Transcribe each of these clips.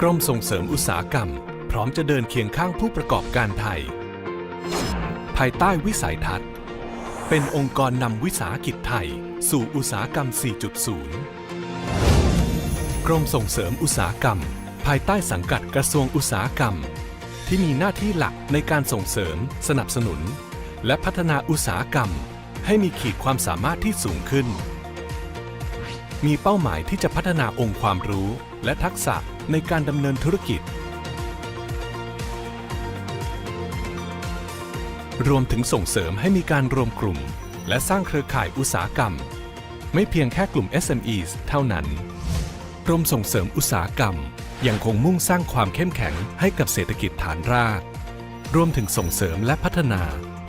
กรมส่งเสริมอุตสาหกรรม พร้อมจะเดินเคียงข้างผู้ประกอบการไทย ภายใต้วิสัยทัศน์ เป็นองค์กรนำวิสาหกิจไทย สู่อุตสาหกรรม 4.0 กรมส่งเสริมอุตสาหกรรม ภายใต้สังกัดกระทรวงอุตสาหกรรม ที่มีหน้าที่หลักในการส่งเสริม สนับสนุน และพัฒนาอุตสาหกรรม ให้มีขีดความสามารถที่สูงขึ้น มีเป้าหมายที่จะพัฒนาองค์ความรู้และทักษะ ในการดำเนินธุรกิจ รวมถึงส่งเสริมให้มีการรวมกลุ่ม และสร้างเครือข่ายอุตสาหกรรม ไม่เพียงแค่กลุ่ม SMEs เท่านั้นกรมส่งเสริมอุตสาหกรรม ยังคงมุ่งสร้างความเข้มแข็งให้กับเศรษฐกิจฐานราก รวมถึงส่งเสริมและพัฒนา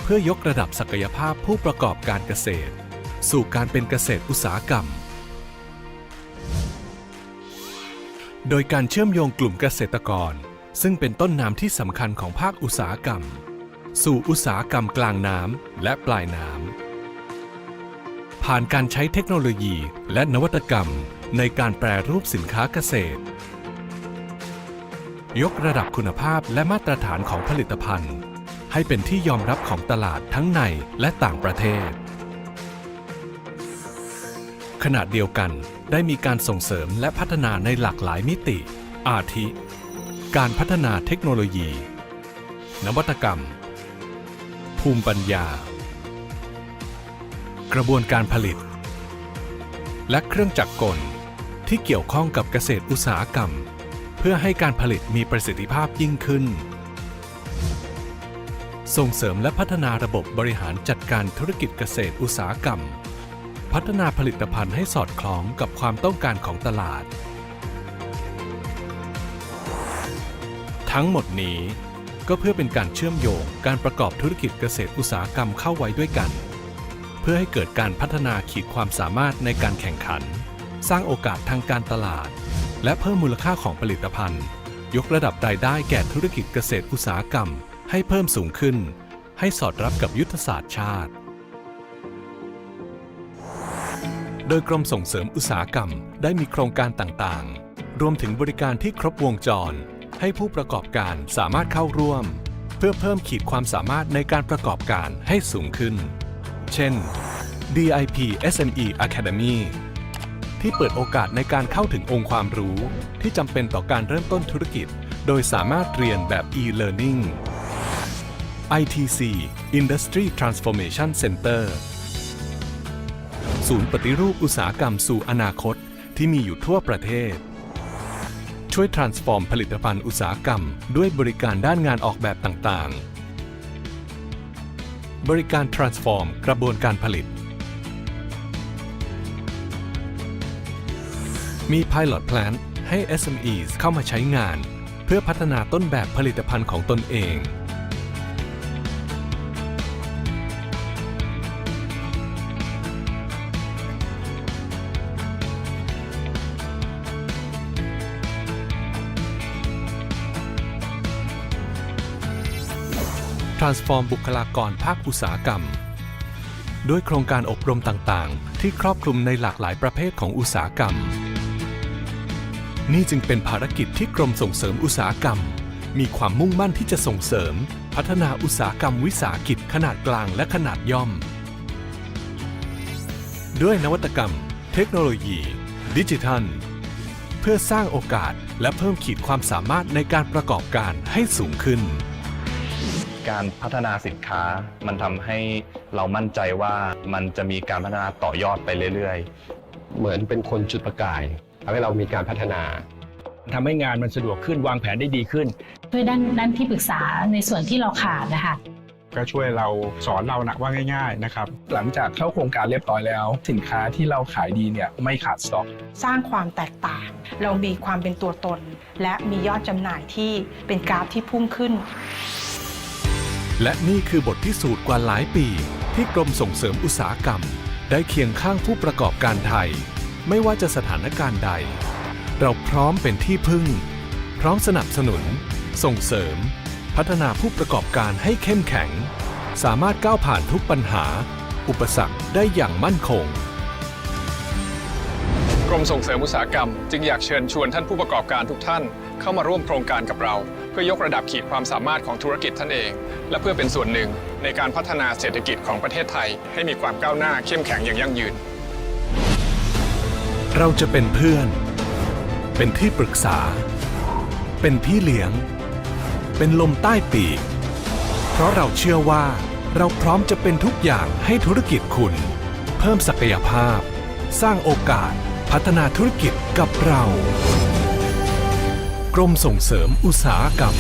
เพื่อยกระดับศักยภาพผู้ประกอบการเกษตร สู่การเป็นเกษตรอุตสาหกรรม โดยการเชื่อมโยงกลุ่มเกษตรกร ซึ่งเป็นต้นน้ำที่สำคัญของภาคอุตสาหกรรม สู่อุตสาหกรรมกลางน้ำและปลายน้ำผ่านการใช้เทคโนโลยีและนวัตกรรมในการแปรรูปสินค้าเกษตร ยกระดับคุณภาพและมาตรฐานของผลิตภัณฑ์ ให้เป็นที่ยอมรับของตลาดทั้งในและต่างประเทศ ขณะเดียวกัน ได้มีการส่งเสริมและพัฒนาในหลากหลายมิติ อาทิ การพัฒนาเทคโนโลยี นวัตกรรม ภูมิปัญญา กระบวนการผลิต และเครื่องจักรกลที่เกี่ยวข้องกับเกษตรอุตสาหกรรม เพื่อให้การผลิตมีประสิทธิภาพยิ่งขึ้น ส่งเสริมและพัฒนาระบบบริหารจัดการธุรกิจเกษตรอุตสาหกรรม พัฒนาผลิตภัณฑ์ให้สอดคล้องกับความต้องการของตลาด ทั้งหมดนี้ก็เพื่อเป็นการเชื่อมโยงการประกอบธุรกิจเกษตรอุตสาหกรรมเข้าไว้ด้วยกัน เพื่อให้เกิดการพัฒนาขีดความสามารถในการแข่งขัน สร้างโอกาสทางการตลาด และเพิ่มมูลค่าของผลิตภัณฑ์ ยกระดับรายได้แก่ธุรกิจเกษตรอุตสาหกรรม ให้เพิ่มสูงขึ้น ให้สอดรับกับยุทธศาสตร์ชาติ โดยกรมส่งเสริมอุตสาหกรรมได้มีโครงการต่างๆ รวมถึงบริการที่ครบวงจร ให้ผู้ประกอบการสามารถเข้าร่วม เพื่อเพิ่มขีดความสามารถในการประกอบการให้สูงขึ้น เช่น DIP SME Academy ที่เปิดโอกาสในการเข้าถึงองค์ความรู้ที่จำเป็นต่อการเริ่มต้นธุรกิจ โดยสามารถเรียนแบบ e-learning ITC Industry Transformation Center ศูนย์ปฏิรูปอุตสาหกรรมสู่อนาคตที่มีอยู่ทั่วประเทศ ช่วย transform ผลิตภัณฑ์อุตสาหกรรม ด้วยบริการด้านงานออกแบบต่างๆ บริการ transform กระบวนการผลิต มี pilot plant ให้ SMEs เข้ามาใช้งาน เพื่อพัฒนาต้นแบบผลิตภัณฑ์ของตนเอง transform บุคลากรภาคอุตสาหกรรม ด้วยโครงการอบรมต่างๆ ที่ครอบคลุมในหลากหลายประเภทของอุตสาหกรรม นี่จึงเป็นภารกิจที่กรมส่งเสริมอุตสาหกรรม มีความมุ่งมั่นที่จะส่งเสริม พัฒนาอุตสาหกรรมวิสาหกิจขนาดกลางและขนาดย่อม ด้วยนวัตกรรม เทคโนโลยี ดิจิทัล เพื่อสร้างโอกาสและเพิ่มขีดความสามารถในการประกอบการให้สูงขึ้น การพัฒนาสินค้า มันทำให้เรามั่นใจว่ามันจะมีการพัฒนาต่อยอดไปเรื่อยเหมือนเป็นคนจุดประกายทำให้เรามีการพัฒนาทำให้งานมันสะดวกขึ้นวางแผนได้ดีขึ้นด้วยด้านด้านที่ปรึกษาในส่วนที่เราขาดนะคะก็ช่วยเราสอนเรานะว่าง่าย ๆนะครับ หลังจากเข้าโครงการเรียบร้อยแล้ว สินค้าที่เราขายดีเนี่ยไม่ขาดสต็อกสร้างความแตกต่าง เรามีความเป็นตัวตน และมียอดจำหน่ายที่เป็นกราฟที่พุ่งขึ้น และนี่คือบทพิสูจน์กว่าหลายปี ที่กรมส่งเสริมอุตสาหกรรม ได้เคียงข้างผู้ประกอบการไทย ไม่ว่าจะสถานการณ์ใด เราพร้อมเป็นที่พึ่ง พร้อมสนับสนุน ส่งเสริม พัฒนาผู้ประกอบการให้เข้มแข็ง สามารถก้าวผ่านทุกปัญหา อุปสรรคได้อย่างมั่นคงกรมส่งเสริมอุตสาหกรรม จึงอยากเชิญชวนท่านผู้ประกอบการทุกท่านเข้ามาร่วมโครงการกับเรา พื่อยกระดับขีดความสามารถของธุรกิจท่านเอง และเพื่อเป็นส่วนหนึ่งในการพัฒนาเศรษฐกิจของประเทศไทย ให้มีความก้าวหน้าเข้มแข็งอย่างยั่งยืน เราจะเป็นเพื่อน เป็นที่ปรึกษา เป็นพี่เลี้ยง เป็นลมใต้ปีก เพราะเราเชื่อว่า เราพร้อมจะเป็นทุกอย่างให้ธุรกิจคุณ เพิ่มศักยภาพ สร้างโอกาสพัฒนาธุรกิจกับเรา รมส่งเสริมอุตสาหกรรม